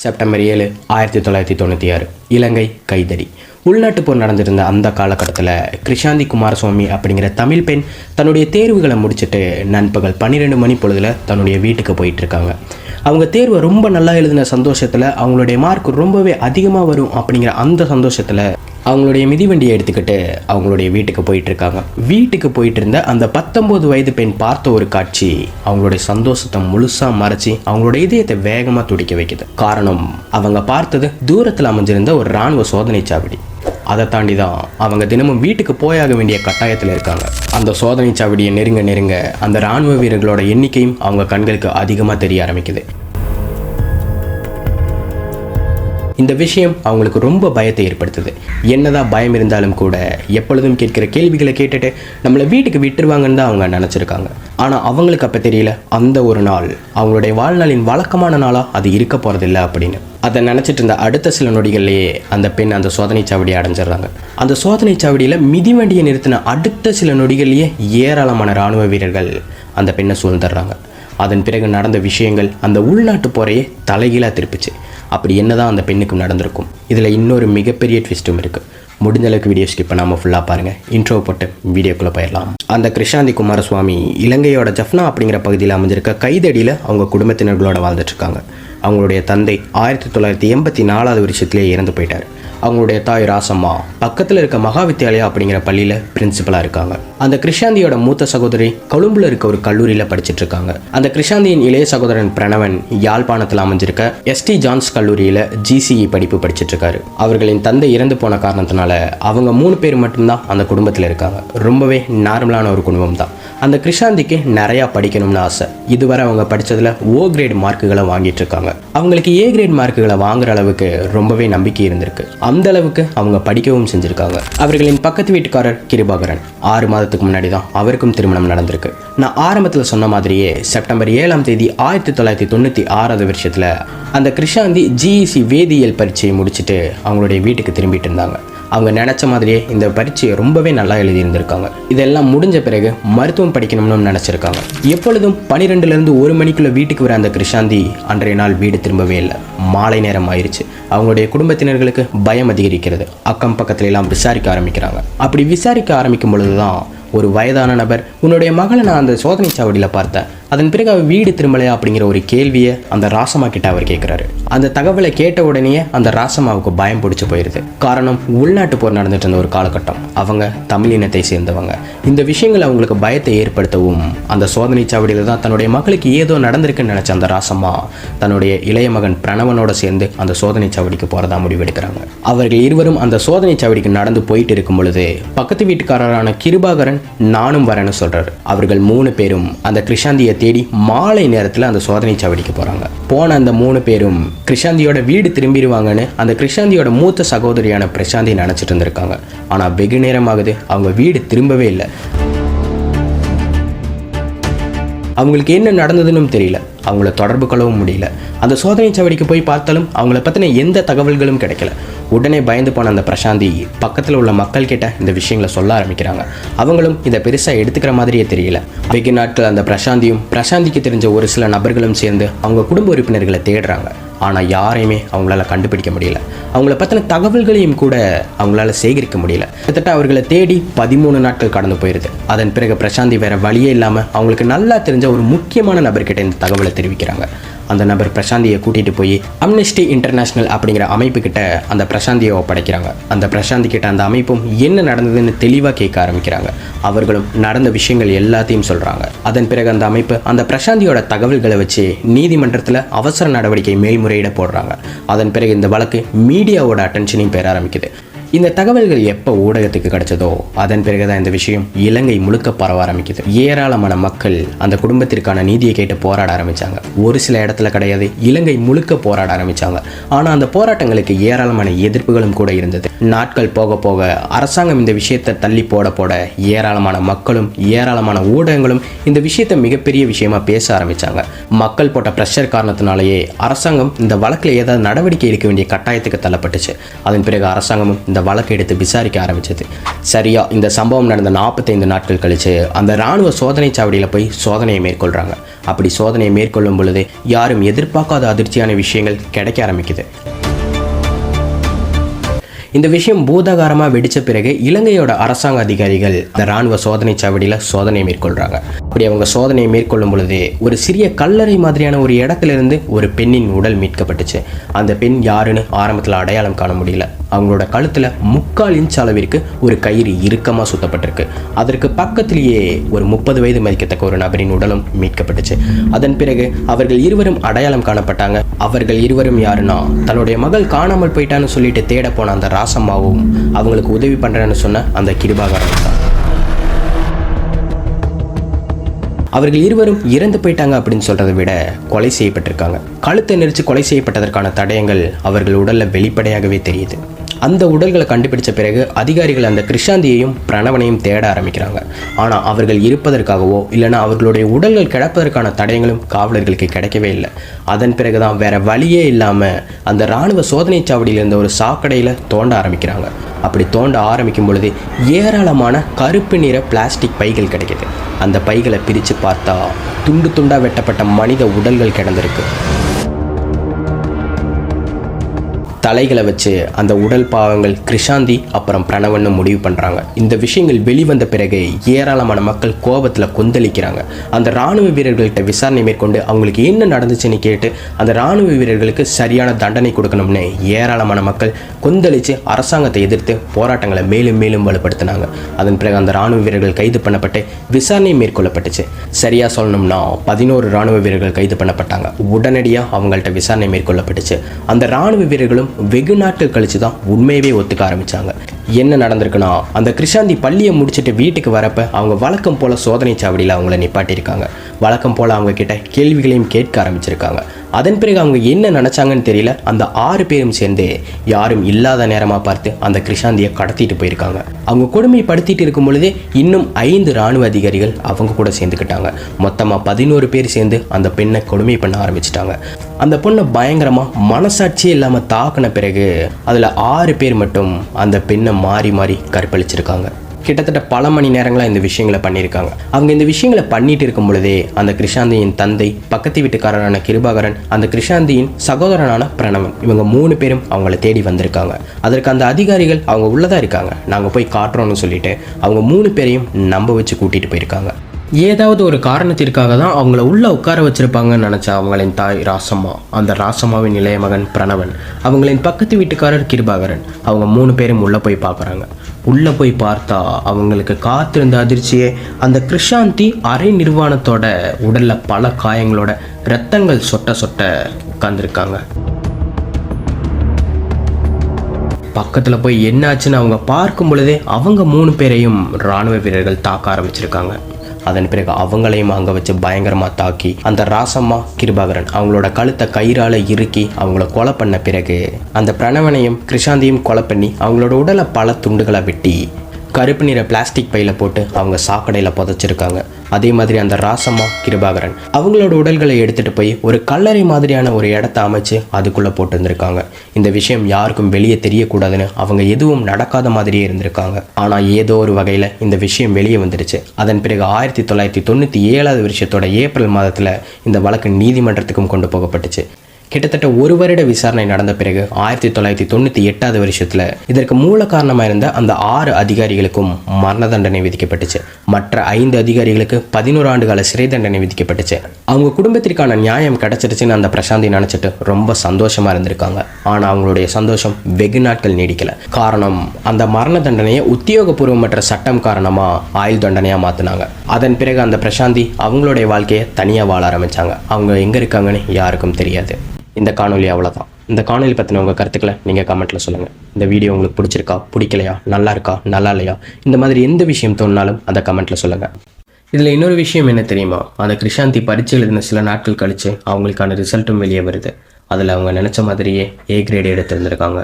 September ஏழு ஆயிரத்தி தொள்ளாயிரத்தி தொண்ணூற்றி ஆறு. இலங்கை கைதடி. உள்நாட்டு போர் நடந்திருந்த அந்த காலகட்டத்தில் கிருஷாந்தி குமாரசுவாமி அப்படிங்கிற தமிழ் பெண் தன்னுடைய தேர்வுகளை முடிச்சுட்டு நண்பகல் பன்னிரெண்டு மணி பொழுதுல தன்னுடைய வீட்டுக்கு போயிட்டு இருக்காங்க அவங்க தேர்வை ரொம்ப நல்லா எழுதின சந்தோஷத்தில் அவங்களுடைய மார்க் ரொம்பவே அதிகமாக வரும் அப்படிங்கிற அந்த சந்தோஷத்தில் அவங்களுடைய மிதிவண்டியை எடுத்துக்கிட்டு அவங்களுடைய வீட்டுக்கு போயிட்டு இருக்காங்க வீட்டுக்கு போயிட்டு இருந்த அந்த பத்தொன்பது வயது பெண் பார்த்த ஒரு காட்சி அவங்களுடைய சந்தோஷத்தை முழுசா மறைச்சி அவங்களுடைய இதயத்தை வேகமாக துடிக்க வைக்குது. காரணம் அவங்க பார்த்தது தூரத்தில் அமைஞ்சிருந்த ஒரு இராணுவ சோதனை சாவடி. அதை தாண்டி தான் அவங்க தினமும் வீட்டுக்கு போயாக வேண்டிய கட்டாயத்தில் இருக்காங்க. அந்த சோதனை சாவடியை நெருங்க நெருங்க அந்த இராணுவ வீரர்களோட எண்ணிக்கையும் அவங்க கண்களுக்கு அதிகமாக தெரிய ஆரம்பிக்குது. இந்த விஷயம் அவங்களுக்கு ரொம்ப பயத்தை ஏற்படுத்துது. என்னதான் பயம் இருந்தாலும் கூட எப்பொழுதும் கேட்கிற கேள்விகளை கேட்டுட்டு நம்மளை வீட்டுக்கு விட்டுருவாங்கன்னு தான் அவங்க நினச்சிருக்காங்க. ஆனால் அவங்களுக்கு அப்போ தெரியல அந்த ஒரு நாள் அவங்களுடைய வாழ்நாளின் வழக்கமான நாளாக அது இருக்க போகிறதில்ல அப்படின்னு. அதை நினச்சிட்டு இருந்த அடுத்த சில நொடிகள்லேயே அந்த பெண் அந்த சோதனை சாவடியை அடைஞ்சிடுறாங்க. அந்த சோதனை சாவடியில் மிதிவண்டியை நிறுத்தின அடுத்த சில நொடிகள்லேயே ஏராளமான இராணுவ வீரர்கள் அந்த பெண்ணை சூழ்ந்துடுறாங்க. அதன் பிறகு நடந்த விஷயங்கள் அந்த உள்நாட்டு போரையே தலைகீழாக திருப்பிச்சு. அப்படி என்னதான் அந்த பெண்ணுக்கும் நடந்திருக்கும். இதில் இன்னொரு மிகப்பெரிய ட்விஸ்ட்டும் இருக்குது முடிஞ்சளவுக்கு வீடியோ ஸ்கிப் பண்ணாமல் ஃபுல்லாக பாருங்கள் இன்ட்ரோ போட்டு வீடியோக்குள்ளே போயிடலாம். அந்த கிருஷாந்தி குமாரசுவாமி இலங்கையோட ஜஃப்னா அப்படிங்கிற பகுதியில் அமைஞ்சிருக்க கைதடியில் அவங்க குடும்பத்தினர்களோட வாழ்ந்துட்டுருக்காங்க அவங்களுடைய தந்தை ஆயிரத்தி தொள்ளாயிரத்தி எண்பத்தி நாலாவது வருஷத்துலேயே இறந்து போயிட்டார். அவங்களுடைய தாய் ராசம்மா பக்கத்தில் இருக்க மகா வித்யாலயா அப்படிங்கிற பள்ளியில் பிரின்சிபலாக இருக்காங்க. அந்த கிருஷாந்தியோட மூத்த சகோதரி கொழும்புல இருக்க ஒரு கல்லூரியில் படிச்சுட்டு இருக்காங்க. அந்த கிருஷாந்தியின் இளைய சகோதரன் பிரணவன் யாழ்ப்பாணத்தில் அமைஞ்சிருக்க எஸ்டி ஜான்ஸ் கல்லூரியில் ஜிசிஇ படிப்பு படிச்சுட்டு இருக்காரு. அவர்களின் தந்தை இறந்து போன காரணத்தினால அவங்க மூணு பேர் மட்டும்தான் அந்த குடும்பத்தில் இருக்காங்க. ரொம்பவே நார்மலான ஒரு குடும்பம் தான். அந்த கிருஷாந்திக்கு நிறையா படிக்கணும்னு ஆசை. இதுவரை அவங்க படித்ததில் ஓ கிரேட் மார்க்குகளை வாங்கிட்டு இருக்காங்க. அவங்களுக்கு ஏ கிரேட் மார்க்குகளை வாங்குற அளவுக்கு ரொம்பவே நம்பிக்கை இருந்திருக்கு. அந்த அளவுக்கு அவங்க படிக்கவும் செஞ்சுருக்காங்க. அவர்களின் பக்கத்து வீட்டுக்காரர் கிருபாகரன். ஆறு மாதத்துக்கு முன்னாடி தான் அவருக்கும் திருமணம் நடந்திருக்கு. நான் ஆரம்பத்தில் சொன்ன மாதிரியே செப்டம்பர் ஏழாம் தேதி ஆயிரத்தி தொள்ளாயிரத்தி தொண்ணூற்றி ஆறாவது வருஷத்தில் அந்த கிருஷாந்தி ஜிஇசி வேதியியல் பரீட்சையை முடிச்சுட்டு அவங்களுடைய வீட்டுக்கு திரும்பிட்டு இருந்தாங்க. அவங்க நினச்ச மாதிரியே இந்த பரீட்சையை ரொம்பவே நல்லா எழுதியிருந்திருக்காங்க. இதெல்லாம் முடிஞ்ச பிறகு மருத்துவம் படிக்கணும்னு நினச்சிருக்காங்க. எப்பொழுதும் பனிரெண்டுலேருந்து ஒரு மணிக்குள்ள வீட்டுக்கு வர அந்த கிருஷாந்தி அன்றைய நாள் வீடு திரும்பவே இல்லை. மாலை நேரம் ஆயிடுச்சு அவங்களுடைய குடும்பத்தினர்களுக்கு பயம் அதிகரிக்கிறது. அக்கம் பக்கத்துல எல்லாம் விசாரிக்க ஆரம்பிக்கிறாங்க. அப்படி விசாரிக்க ஆரம்பிக்கும் பொழுது தான் ஒரு வயதான நபர். உன்னுடைய மகளை நான் அந்த சோதனை சாவடியில் பார்த்தேன். அதன் பிறகு அவர் வீடு திரும்பலையா அப்படிங்கிற ஒரு கேள்வியை அந்த ராசமா கிட்ட அவர் கேட்குறாரு அந்த தகவலை கேட்ட உடனே அந்த ராசம்மாவுக்கு பயம் பிடிச்சி போயிடுது காரணம் உள்நாட்டு போர் நடந்துட்டு இருந்த ஒரு காலகட்டம். அவங்க தமிழ் இனத்தை சேர்ந்தவங்க. இந்த விஷயங்கள் அவங்களுக்கு பயத்தை ஏற்படுத்தவும் அந்த சோதனை சாவடியில் தான் தன்னுடைய மகளுக்கு ஏதோ நடந்திருக்குன்னு நினச்ச அந்த ராசம்மா தன்னுடைய இளைய மகன் பிரணவனோட சேர்ந்து அந்த சோதனை சாவடிக்கு போகிறதா முடிவெடுக்கிறாங்க. அவர்கள் இருவரும் அந்த சோதனை சாவடிக்கு நடந்து போயிட்டு இருக்கும் பொழுது பக்கத்து வீட்டுக்காரரான கிருபாகரன் நானும் வரேன்னு சொல்றாரு. அவர்கள் மூணு பேரும் அந்த கிருஷாந்தியை தேடி மாலை நேரத்தில் அந்த சோதனை சாவடிக்கு போகிறாங்க போன அந்த மூணு பேரும் கிருஷாந்தியோட வீடு திரும்பிடுவாங்கன்னு அந்த கிருஷாந்தியோட மூத்த சகோதரியான பிரசாந்தி நினச்சிட்டு இருந்திருக்காங்க. ஆனால் வெகு நேரமாகுது அவங்க வீடு திரும்பவே இல்லை. அவங்களுக்கு என்ன நடந்ததுன்னு தெரியல. அவங்கள தொடர்பு கொள்ளவும் முடியல. அந்த சோதனை சவடிக்கு போய் பார்த்தாலும் அவங்கள பற்றின எந்த தகவல்களும் கிடைக்கல. உடனே பயந்து போன அந்த பிரசாந்தி பக்கத்தில் உள்ள மக்கள் கிட்ட இந்த விஷயங்களை சொல்ல ஆரம்பிக்கிறாங்க. அவங்களும் இதை பெருசாக எடுத்துக்கிற மாதிரியே தெரியல. வெகு நாட்கள் அந்த பிரசாந்தியும் பிரசாந்திக்கு தெரிஞ்ச ஒரு சில நபர்களும் சேர்ந்து அவங்க குடும்ப உறுப்பினர்களை தேடுறாங்க. ஆனால் யாரையுமே அவங்களால கண்டுபிடிக்க முடியல. அவங்கள பற்றின தகவல்களையும் கூட அவங்களால சேகரிக்க முடியல. கிட்டத்தட்ட அவர்களை தேடி பதிமூணு நாட்கள் கடந்து போயிருது. அதன் பிறகு பிரசாந்தி வேற வழியே இல்லாமல் அவங்களுக்கு நல்லா தெரிஞ்ச ஒரு முக்கியமான நபர்கிட்ட இந்த தகவலை தெரிவிக்கிறாங்க. அந்த நபர் பிரசாந்தியை கூட்டிகிட்டு போய் அம்னெஸ்டி இன்டர்நேஷனல் அப்படிங்கிற அமைப்பு கிட்ட அந்த பிரசாந்தியை ஒப்படைக்கிறாங்க. அந்த பிரசாந்தி கிட்ட அந்த அமைப்பும் என்ன நடந்ததுன்னு தெளிவாக கேட்க ஆரம்பிக்கிறாங்க. அவர்களும் நடந்த விஷயங்கள் எல்லாத்தையும் சொல்கிறாங்க அதன் பிறகு அந்த அமைப்பு அந்த பிரசாந்தியோட தகவல்களை வச்சு நீதிமன்றத்தில் அவசர நடவடிக்கை மேல்முறையிட போடுறாங்க. அதன் பிறகு இந்த வழக்கு மீடியாவோட அட்டென்ஷனையும் பெற ஆரம்பிக்குது. இந்த தகவல்கள் எப்போ ஊடகத்துக்கு கிடைச்சதோ அதன் பிறகுதான் இந்த விஷயம் இலங்கை முழுக்க பரவ ஆரம்பிக்குது. ஏராளமான மக்கள் அந்த குடும்பத்திற்கான நீதியை கேட்டு போராட ஆரம்பிச்சாங்க. ஒரு சில இடத்துல கிடையாது இலங்கை முழுக்க போராட ஆரம்பிச்சாங்க. ஆனால் அந்த போராட்டங்களுக்கு ஏராளமான எதிர்ப்புகளும் கூட இருந்தது. நாட்கள் போக போக அரசாங்கம் இந்த விஷயத்தை தள்ளி போட போட ஏராளமான மக்களும் ஏராளமான ஊடகங்களும் இந்த விஷயத்தை மிகப்பெரிய விஷயமா பேச ஆரம்பிச்சாங்க. மக்கள் போட்ட ப்ரெஷர் காரணத்தினாலேயே அரசாங்கம் இந்த வழக்கில் ஏதாவது நடவடிக்கை எடுக்க வேண்டிய கட்டாயத்துக்கு தள்ளப்பட்டுச்சு. அதன் பிறகு அரசாங்கமும் இந்த வழக்கை எடுத்து விசாரிக்க ஆரம்பிச்சது. சரியா இந்த சம்பவம் நடந்த நாற்பத்தைந்து நாட்கள் கழிச்சு அந்த ராணுவ சோதனை சாவடியில் போய் சோதனையை மேற்கொள்கிறாங்க அப்படி சோதனையை மேற்கொள்ளும் பொழுது யாரும் எதிர்பார்க்காத அதிர்ச்சியான விஷயங்கள் கிடைக்க ஆரம்பிக்குது. இந்த விஷயம் பூதாகாரமாக வெடிச்ச பிறகு இலங்கையோட அரசாங்க அதிகாரிகள் இந்த ராணுவ சோதனை சாவடியில் சோதனை மேற்கொள்கிறாங்க அப்படி அவங்க சோதனையை மேற்கொள்ளும் பொழுது ஒரு சிறிய கல்லறை மாதிரியான ஒரு இடத்துல இருந்து ஒரு பெண்ணின் உடல் மீட்கப்பட்டுச்சு. அந்த பெண் யாருன்னு ஆரம்பத்தில் அடையாளம் காண முடியல. அவங்களோட கழுத்தில் முக்கால் இன்ச் அளவிற்கு ஒரு கயிறு இறுக்கமாக சுத்தப்பட்டிருக்கு. அதற்கு பக்கத்திலேயே ஒரு முப்பது வயது மதிக்கத்தக்க ஒரு நபரின் உடலும் மீட்கப்பட்டுச்சு. அதன் பிறகு அவர்கள் இருவரும் அடையாளம் காணப்பட்டாங்க. அவர்கள் இருவரும் யாருன்னா தன்னுடைய மகள் காணாமல் போயிட்டான்னு சொல்லிட்டு தேட போன அந்த ராசம்மாவும் அவங்களுக்கு உதவி பண்ணுறேன்னு சொன்ன அந்த கிருபாகரன் தான். அவர்கள் இருவரும் இறந்து போயிட்டாங்க அப்படின்னு சொல்றதை விட கொலை செய்யப்பட்டிருக்காங்க. கழுத்தை நெரிச்சு கொலை செய்யப்பட்டதற்கான தடயங்கள் அவர்கள் உடல்ல வெளிப்படையாகவே தெரியுது. அந்த உடல்களை கண்டுபிடிச்ச பிறகு அதிகாரிகள் அந்த கிருஷாந்தியையும் பிரணவனையும் தேட ஆரம்பிக்கிறாங்க. ஆனால் அவர்கள் இருப்பதற்காகவோ இல்லைன்னா அவர்களுடைய உடல்கள் கிடப்பதற்கான தடயங்களும் காவலர்களுக்கு கிடைக்கவே இல்லை. அதன் பிறகு தான் வேற வழியே இல்லாமல் அந்த இராணுவ சோதனை சாவடியில் இருந்த ஒரு சாக்கடையில் தோண்ட ஆரம்பிக்கிறாங்க. அப்படி தோண்ட ஆரம்பிக்கும் பொழுது ஏராளமான கருப்பு நிற பிளாஸ்டிக் பைகள் கிடைக்கிது. அந்த பைகளை பிரித்து பார்த்தா துண்டு துண்டாக வெட்டப்பட்ட மனித உடல்கள் கிடந்திருக்கு. தலைகளை வச்சு அந்த உடல் பாகங்கள் கிருஷாந்தி அப்புறம் பிரணவன்னு முடிவு பண்ணுறாங்க இந்த விஷயங்கள் வெளிவந்த பிறகு ஏராளமான மக்கள் கோபத்தில் கொந்தளிக்கிறாங்க. அந்த ராணுவ வீரர்கள்ட்ட விசாரணை மேற்கொண்டு அவங்களுக்கு என்ன நடந்துச்சுன்னு கேட்டு அந்த ராணுவ வீரர்களுக்கு சரியான தண்டனை கொடுக்கணும்னு ஏராளமான மக்கள் கொந்தளித்து அரசாங்கத்தை எதிர்த்து போராட்டங்களை மேலும் மேலும் வலுப்படுத்தினாங்க. அதன் பிறகு அந்த ராணுவ வீரர்கள் கைது பண்ணப்பட்டு விசாரணை மேற்கொள்ளப்பட்டுச்சு. சரியாக சொல்லணும்னா பதினோரு ராணுவ வீரர்கள் கைது பண்ணப்பட்டாங்க. உடனடியாக அவங்கள்ட்ட விசாரணை மேற்கொள்ளப்பட்டுச்சு. அந்த ராணுவ வீரர்களும் வெகு நாட்கள் கழிச்சு தான் உண்மையவே ஒத்துக்க ஆரம்பித்தாங்க என்ன நடந்திருக்குன்னா அந்த கிருஷாந்தி பள்ளியை முடிச்சுட்டு வீட்டுக்கு வரப்ப அவங்க வழக்கம் போல் சோதனை சாவடியில் அவங்கள நிப்பாட்டியிருக்காங்க. வழக்கம் போல் அவங்க கிட்ட கேள்விகளையும் கேட்க ஆரம்பிச்சிருக்காங்க. அதன் பிறகு அவங்க என்ன நினச்சாங்கன்னு தெரியல. அந்த ஆறு பேரும் சேர்ந்து யாரும் இல்லாத நேரமாக பார்த்து அந்த கிருஷாந்தியை கடத்திட்டு போயிருக்காங்க. அவங்க கொடுமைப்படுத்திட்டு இருக்கும் பொழுதே இன்னும் ஐந்து ராணுவ அதிகாரிகள் அவங்க கூட சேர்ந்துக்கிட்டாங்க. மொத்தமாக பதினோரு பேர் சேர்ந்து அந்த பெண்ணை கொடுமை பண்ண ஆரம்பிச்சிட்டாங்க. அந்த பொண்ணை பயங்கரமாக மனசாட்சியே இல்லாமல் தாக்குன பிறகு அதில் ஆறு பேர் மட்டும் அந்த பெண்ணை மாறி மாறி கற்பழிச்சிருக்காங்க. கிட்டத்தட்ட பல மணி நேரங்களாக இந்த விஷயங்களை பண்ணியிருக்காங்க. அவங்க இந்த விஷயங்களை பண்ணிட்டு இருக்கும் பொழுதே அந்த கிருஷாந்தியின் தந்தை பக்கத்து வீட்டுக்காரரான கிருபாகரன் அந்த கிருஷாந்தியின் சகோதரனான பிரணவன் இவங்க மூணு பேரும் அவங்கள தேடி வந்திருக்காங்க. அதற்கு அந்த அதிகாரிகள் அவங்க உள்ளதா இருக்காங்க. நாங்கள் போய் காட்டுறோம்னு சொல்லிட்டு அவங்க மூணு பேரையும் நம்ப வச்சு கூட்டிட்டு போயிருக்காங்க. ஏதாவது ஒரு காரணத்திற்காக தான் அவங்கள உள்ள உட்கார வச்சிருப்பாங்கன்னு நினச்ச அவங்களின் தாய் ராசம்மா அந்த ராசம்மாவின் இளைய மகன் பிரணவன் அவங்களின் பக்கத்து வீட்டுக்காரர் கிருபாகரன் அவங்க மூணு பேரும் உள்ளே போய் பார்க்குறாங்க. உள்ளே போய் பார்த்தா அவங்களுக்கு காத்திருந்த அதிர்ச்சியே. அந்த கிருஷாந்தி அரை நிர்வாணத்தோட உடலில் பல காயங்களோட ரத்தங்கள் சொட்ட சொட்ட உட்காந்துருக்காங்க பக்கத்தில் போய் என்னாச்சுன்னு அவங்க பார்க்கும் பொழுதே அவங்க மூணு பேரையும் இராணுவ வீரர்கள் தாக்க ஆரம்பிச்சிருக்காங்க. அதன் பிறகு அவங்களையும் அங்கே வச்சு பயங்கரமாக தாக்கி அந்த ராசம்மா கிருபாகரன் அவங்களோட கழுத்தை கயிறால இறுக்கி அவங்கள கொலை பண்ண பிறகு அந்த பிரணவனையும் கிருஷாந்தியும் கொலை பண்ணி அவங்களோட உடலை பல துண்டுகளை வெட்டி கருப்பு நிற பிளாஸ்டிக் பையில போட்டு அவங்க சாக்கடையில் புதைச்சிருக்காங்க. அதே மாதிரி அந்த ராசம்மா கிருபாகரன் அவங்களோட உடல்களை எடுத்துட்டு போய் ஒரு கல்லறை மாதிரியான ஒரு இடத்த அமைச்சு அதுக்குள்ள போட்டு இருந்திருக்காங்க இந்த விஷயம் யாருக்கும் வெளியே தெரியக்கூடாதுன்னு அவங்க எதுவும் நடக்காத மாதிரியே இருந்திருக்காங்க. ஆனா ஏதோ ஒரு வகையில இந்த விஷயம் வெளியே வந்துடுச்சு அதன் பிறகு ஆயிரத்தி தொள்ளாயிரத்தி தொண்ணூற்றி ஏழாவது வருஷத்தோட ஏப்ரல் மாதத்துல இந்த வழக்கு நீதிமன்றத்துக்கும் கொண்டு போகப்பட்டுச்சு. கிட்டத்தட்ட ஒரு வருட விசாரணை நடந்த பிறகு ஆயிரத்தி தொள்ளாயிரத்தி தொண்ணூற்றி எட்டாவது வருஷத்தில் இதற்கு மூல காரணமாக இருந்த அந்த ஆறு அதிகாரிகளுக்கும் மரண தண்டனை விதிக்கப்பட்டுச்சு. மற்ற ஐந்து அதிகாரிகளுக்கு பதினோரு ஆண்டு கால சிறை தண்டனை விதிக்கப்பட்டுச்சு. அவங்க குடும்பத்திற்கான நியாயம் கிடைச்சிருச்சுன்னு அந்த பிரசாந்தி நினச்சிட்டு ரொம்ப சந்தோஷமாக இருந்திருக்காங்க. ஆனால் அவங்களுடைய சந்தோஷம் வெகு நாட்கள் நீடிக்கல. காரணம் அந்த மரண தண்டனையை உத்தியோகபூர்வமற்ற சட்டம் காரணமாக ஆயுள் தண்டனையாக மாற்றினாங்க அதன் பிறகு அந்த பிரசாந்தி அவங்களுடைய வாழ்க்கையை தனியாக வாழ ஆரம்பிச்சாங்க. அவங்க எங்கே இருக்காங்கன்னு யாருக்கும் தெரியாது. இந்த காணொலி அவ்வளோதான் இந்த காணொலி பற்றின உங்கள் கருத்துக்களை நீங்கள் கமெண்ட்டில் சொல்லுங்கள் இந்த வீடியோ உங்களுக்கு பிடிச்சிருக்கா பிடிக்கலையா நல்லா இருக்கா நல்லா இல்லையா இந்த மாதிரி எந்த விஷயம் தோணுனாலும் அதை கமெண்ட்டில் சொல்லுங்கள் இதில் இன்னொரு விஷயம் என்ன தெரியுமா? அந்த கிருஷாந்தி பரிச்சு எழுதின சில நாட்கள் கழித்து அவங்களுக்கான ரிசல்ட்டும் வெளியே வருது. அதில் அவங்க நினச்ச மாதிரியே ஏ கிரேடு எடுத்திருந்திருக்காங்க.